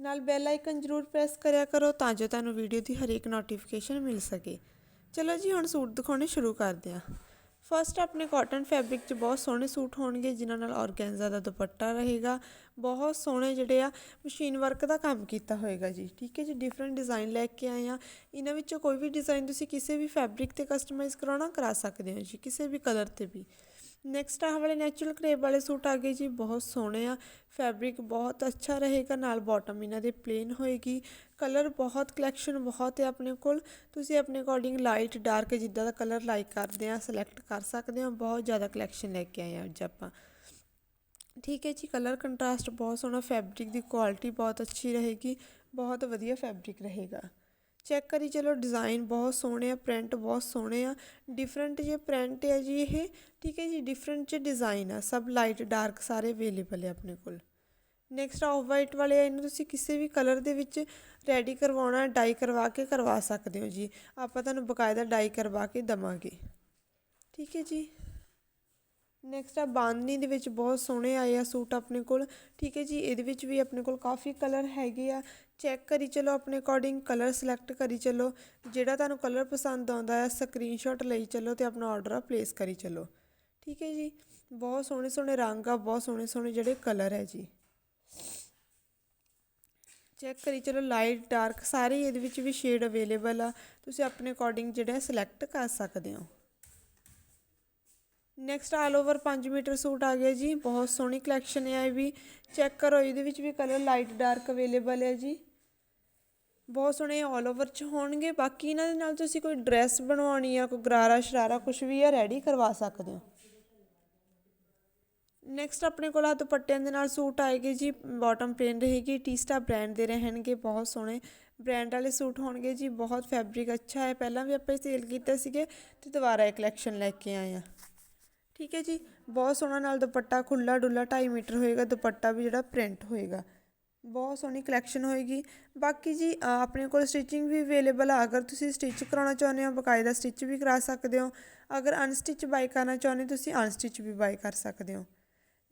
ਨਾਲ bell icon ਜ਼ਰੂਰ press ਕਰਿਆ ਕਰੋ ਤਾਂ ਜੋ ਤੁਹਾਨੂੰ ਵੀਡੀਓ ਦੀ ਹਰੇਕ ਨੋਟੀਫਿਕੇਸ਼ਨ ਮਿਲ ਸਕੇ। ਚਲੋ ਜੀ, ਹੁਣ ਸੂਟ ਦਿਖਾਉਣੇ ਸ਼ੁਰੂ ਕਰਦੇ ਹਾਂ। ਫਸਟ ਆਪਣੇ ਕਾਟਨ ਫੈਬਰਿਕ 'ਚ ਬਹੁਤ ਸੋਹਣੇ ਸੂਟ ਹੋਣਗੇ, ਜਿਨ੍ਹਾਂ ਨਾਲ ਔਰਗੈਂਜ਼ਾ ਦਾ ਦੁਪੱਟਾ ਰਹੇਗਾ। ਬਹੁਤ ਸੋਹਣੇ ਜਿਹੜੇ ਆ ਮਸ਼ੀਨ ਵਰਕ ਦਾ ਕੰਮ ਕੀਤਾ ਹੋਏਗਾ ਜੀ। ਠੀਕ ਹੈ ਜੀ ਡਿਫਰੈਂਟ ਡਿਜ਼ਾਈਨ ਲੈ ਕੇ ਆਏ ਆ ਇਹਨਾਂ ਵਿੱਚੋਂ ਕੋਈ ਵੀ ਡਿਜ਼ਾਈਨ ਤੁਸੀਂ ਕਿਸੇ ਵੀ ਫੈਬਰਿਕ ਤੇ ਕਸਟਮਾਈਜ਼ ਕਰਾਉਣਾ, ਕਰਾ ਸਕਦੇ ਹੋ ਜੀ, ਕਿਸੇ ਵੀ ਕਲਰ ਤੇ ਵੀ। ਨੈਕਸਟ ਆਹ ਵਾਲੇ ਨੈਚੁਰਲ ਕਰੇਬ ਵਾਲੇ ਸੂਟ ਆ ਗਏ ਜੀ, ਬਹੁਤ ਸੋਹਣੇ ਆ। ਫੈਬਰਿਕ ਬਹੁਤ ਅੱਛਾ ਰਹੇਗਾ, ਨਾਲ ਬਾਟਮ ਇਹਨਾਂ ਦੇ ਪਲੇਨ ਹੋਏਗੀ। ਕਲਰ ਬਹੁਤ ਕਲੈਕਸ਼ਨ ਬਹੁਤ ਹੈ ਆਪਣੇ ਕੋਲ। ਤੁਸੀਂ ਆਪਣੇ ਅਕੋਰਡਿੰਗ ਲਾਈਟ ਡਾਰਕ ਜਿੱਦਾਂ ਦਾ ਕਲਰ ਲਾਈਕ ਕਰਦੇ ਆ ਸਿਲੈਕਟ ਕਰ ਸਕਦੇ ਹੋ। ਬਹੁਤ ਜ਼ਿਆਦਾ ਕਲੈਕਸ਼ਨ ਲੈ ਕੇ ਆਏ ਆ ਅੱਜ ਆਪਾਂ। ਠੀਕ ਹੈ ਜੀ ਕਲਰ ਕੰਟਰਾਸਟ ਬਹੁਤ ਸੋਹਣਾ ਫੈਬਰਿਕ ਦੀ ਕੁਆਲਿਟੀ ਬਹੁਤ ਅੱਛੀ ਰਹੇਗੀ। ਬਹੁਤ ਵਧੀਆ ਫੈਬਰਿਕ ਰਹੇਗਾ। ਚੈੱਕ ਕਰੀ ਚਲੋ ਡਿਜ਼ਾਈਨ ਬਹੁਤ ਸੋਹਣੇ ਆ ਪ੍ਰਿੰਟ ਬਹੁਤ ਸੋਹਣੇ ਆ ਡਿਫਰੈਂਟ ਜੇ ਪ੍ਰਿੰਟ ਹੈ ਜੀ ਇਹ, ਠੀਕ ਹੈ ਜੀ ਡਿਫਰੈਂਟ ਜੇ ਡਿਜ਼ਾਈਨ ਆ, ਸਭ ਲਾਈਟ ਡਾਰਕ ਸਾਰੇ ਅਵੇਲੇਬਲ ਹੈ ਆਪਣੇ ਕੋਲ। ਨੈਕਸਟ ਆਫ ਵਾਈਟ ਵਾਲੇ ਆ, ਇਹਨੂੰ ਤੁਸੀਂ ਕਿਸੇ ਵੀ ਕਲਰ ਦੇ ਵਿੱਚ ਰੈਡੀ ਕਰਵਾਉਣਾ ਡਾਈ ਕਰਵਾ ਕੇ ਕਰਵਾ ਸਕਦੇ ਹੋ ਜੀ। ਆਪਾਂ ਤੁਹਾਨੂੰ ਬਕਾਇਦਾ ਡਾਈ ਕਰਵਾ ਕੇ ਦਵਾਂਗੇ। ਠੀਕ ਹੈ ਜੀ। ਨੈਕਸਟ ਆ, ਬਾਂਦਨੀ ਦੇ ਵਿੱਚ ਬਹੁਤ ਸੋਹਣੇ ਆਏ ਆ ਸੂਟ ਆਪਣੇ ਕੋਲ। ਠੀਕ ਹੈ ਜੀ, ਇਹਦੇ ਵਿੱਚ ਵੀ ਆਪਣੇ ਕੋਲ ਕਾਫੀ ਕਲਰ ਹੈਗੇ ਆ। ਚੈੱਕ ਕਰੀ ਚਲੋ ਆਪਣੇ ਅਕੋਰਡਿੰਗ ਕਲਰ ਸਿਲੈਕਟ ਕਰੀ ਚਲੋ। ਜਿਹੜਾ ਤੁਹਾਨੂੰ ਕਲਰ ਪਸੰਦ ਆਉਂਦਾ ਆ ਸਕਰੀਨਸ਼ਾਟ ਲਈ ਚਲੋ ਤੇ ਆਪਣਾ ਆਰਡਰ ਆ ਪਲੇਸ ਕਰੀ ਚਲੋ। ਠੀਕ ਹੈ ਜੀ, ਬਹੁਤ ਸੋਹਣੇ ਸੋਹਣੇ ਰੰਗ ਆ, ਬਹੁਤ ਸੋਹਣੇ ਸੋਹਣੇ ਜਿਹੜੇ ਕਲਰ ਹੈ ਜੀ। ਚੈੱਕ ਕਰੀ ਚਲੋ ਲਾਈਟ ਡਾਰਕ ਸਾਰੇ ਇਹਦੇ ਵਿੱਚ ਵੀ ਸ਼ੇਡ ਅਵੇਲੇਬਲ ਆ। ਤੁਸੀਂ ਆਪਣੇ ਅਕੋਰਡਿੰਗ ਜਿਹੜਾ ਸਿਲੈਕਟ ਕਰ ਸਕਦੇ ਹੋ। Next all over 5 metre suit ਆ ਗਿਆ ਜੀ, ਬਹੁਤ ਸੋਹਣੀ ਕਲੈਕਸ਼ਨ ਹੈ ਇਹ ਵੀ। ਚੈੱਕ ਕਰੋ, ਇਹਦੇ ਵਿੱਚ ਵੀ ਕਲਰ ਲਾਈਟ ਡਾਰਕ ਅਵੇਲੇਬਲ ਹੈ ਜੀ। ਬਹੁਤ ਸੋਹਣੇ ਆਲ ਓਵਰ ਚ ਹੋਣਗੇ। ਬਾਕੀ ਇਹਨਾਂ ਦੇ ਨਾਲ ਤੁਸੀਂ ਕੋਈ ਡਰੈਸ ਬਣਵਾਉਣੀ ਆ, ਕੋਈ ਗਰਾਰਾ ਸ਼ਰਾਰਾ ਕੁਝ ਵੀ ਆ ਰੈਡੀ ਕਰਵਾ ਸਕਦੇ ਹੋ। ਨੈਕਸਟ ਆਪਣੇ ਕੋਲ ਆ ਦੁਪੱਟਿਆਂ ਦੇ ਨਾਲ ਸੂਟ ਆਏਗੇ ਜੀ। ਬਾਟਮ ਪੇਨ ਰਹੇਗੀ ਟੀਸਟਾ ਬ੍ਰਾਂਡ ਦੇ ਰਹਿਣਗੇ, ਬਹੁਤ ਸੋਹਣੇ ਬ੍ਰਾਂਡ ਵਾਲੇ ਸੂਟ ਹੋਣਗੇ ਜੀ। ਬਹੁਤ ਫੈਬਰਿਕ ਅੱਛਾ ਹੈ। ਪਹਿਲਾਂ ਵੀ ਆਪਾਂ ਸੇਲ ਕੀਤੇ ਸੀਗੇ ਤੇ ਦੁਬਾਰਾ ਇਹ ਕਲੈਕਸ਼ਨ ਲੈ ਕੇ ਆਏ ਆ ਠੀਕ ਹੈ ਜੀ। ਬਹੁਤ ਸੋਹਣਾ ਨਾਲ ਦੁਪੱਟਾ ਖੁੱਲਾ ਡੁੱਲਾ 2.5 ਮੀਟਰ ਹੋਏਗਾ, ਦੁਪੱਟਾ ਵੀ ਜਿਹੜਾ ਪ੍ਰਿੰਟ ਹੋਏਗਾ। ਬਹੁਤ ਸੋਹਣੀ ਕਲੈਕਸ਼ਨ ਹੋਏਗੀ। ਬਾਕੀ ਜੀ ਆਪਣੇ ਕੋਲ ਸਟਿਚਿੰਗ ਵੀ ਅਵੇਲੇਬਲ ਆ। ਅਗਰ ਤੁਸੀਂ ਸਟਿਚ ਕਰਾਉਣਾ ਚਾਹੁੰਦੇ ਹੋ, ਬਕਾਇਦਾ ਸਟਿਚ ਵੀ ਕਰਾ ਸਕਦੇ ਹੋ। ਅਗਰ ਅਨਸਟਿਚ ਬਾਈ ਕਰਨਾ ਚਾਹੁੰਦੇ ਤੁਸੀਂ ਅਨਸਟਿਚ ਵੀ ਬਾਈ ਕਰ ਸਕਦੇ ਹੋ।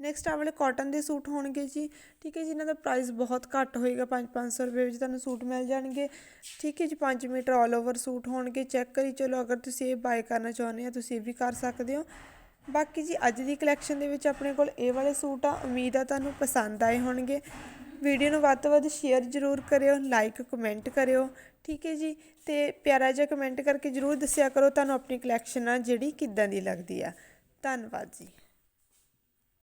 ਨੈਕਸਟ ਆ ਵਾਲੇ ਕਾਟਨ ਦੇ ਸੂਟ ਹੋਣਗੇ ਜੀ। ਠੀਕ ਹੈ ਜੀ, ਇਹਨਾਂ ਦਾ ਪ੍ਰਾਈਸ ਬਹੁਤ ਘੱਟ ਹੋਏਗਾ। 5-500 ਰੁਪਏ ਵਿੱਚ ਤੁਹਾਨੂੰ ਸੂਟ ਮਿਲ ਜਾਣਗੇ। ਠੀਕ ਹੈ ਜੀ 5 ਮੀਟਰ ਆਲ ਓਵਰ ਸੂਟ ਹੋਣਗੇ। ਚੈੱਕ ਕਰੀ, ਚਲੋ ਅਗਰ ਤੁਸੀਂ ਇਹ ਬਾਈ ਕਰਨਾ ਚਾਹੁੰਦੇ ਹੋ, ਤੁਸੀਂ ਇਹ ਵੀ ਕਰ ਸਕਦੇ ਹੋ। ਬਾਕੀ ਜੀ ਅੱਜ ਦੀ ਕਲੈਕਸ਼ਨ ਦੇ ਵਿੱਚ ਆਪਣੇ ਕੋਲ ਇਹ ਵਾਲੇ ਸੂਟ ਆ, ਉਮੀਦ ਆ ਤੁਹਾਨੂੰ ਪਸੰਦ ਆਏ ਹੋਣਗੇ। ਵੀਡੀਓ ਨੂੰ ਵੱਧ ਤੋਂ ਵੱਧ ਸ਼ੇਅਰ ਜ਼ਰੂਰ ਕਰਿਓ ਲਾਈਕ ਕਮੈਂਟ ਕਰਿਓ, ਠੀਕ ਹੈ ਜੀ? ਤੇ ਪਿਆਰਾ ਜਿਹਾ ਕਮੈਂਟ ਕਰਕੇ ਜ਼ਰੂਰ ਦੱਸਿਆ ਕਰੋ ਤੁਹਾਨੂੰ ਆਪਣੀ ਕਲੈਕਸ਼ਨ ਆ ਜਿਹੜੀ ਕਿੱਦਾਂ ਦੀ ਲੱਗਦੀ ਆ। ਧੰਨਵਾਦ ਜੀ।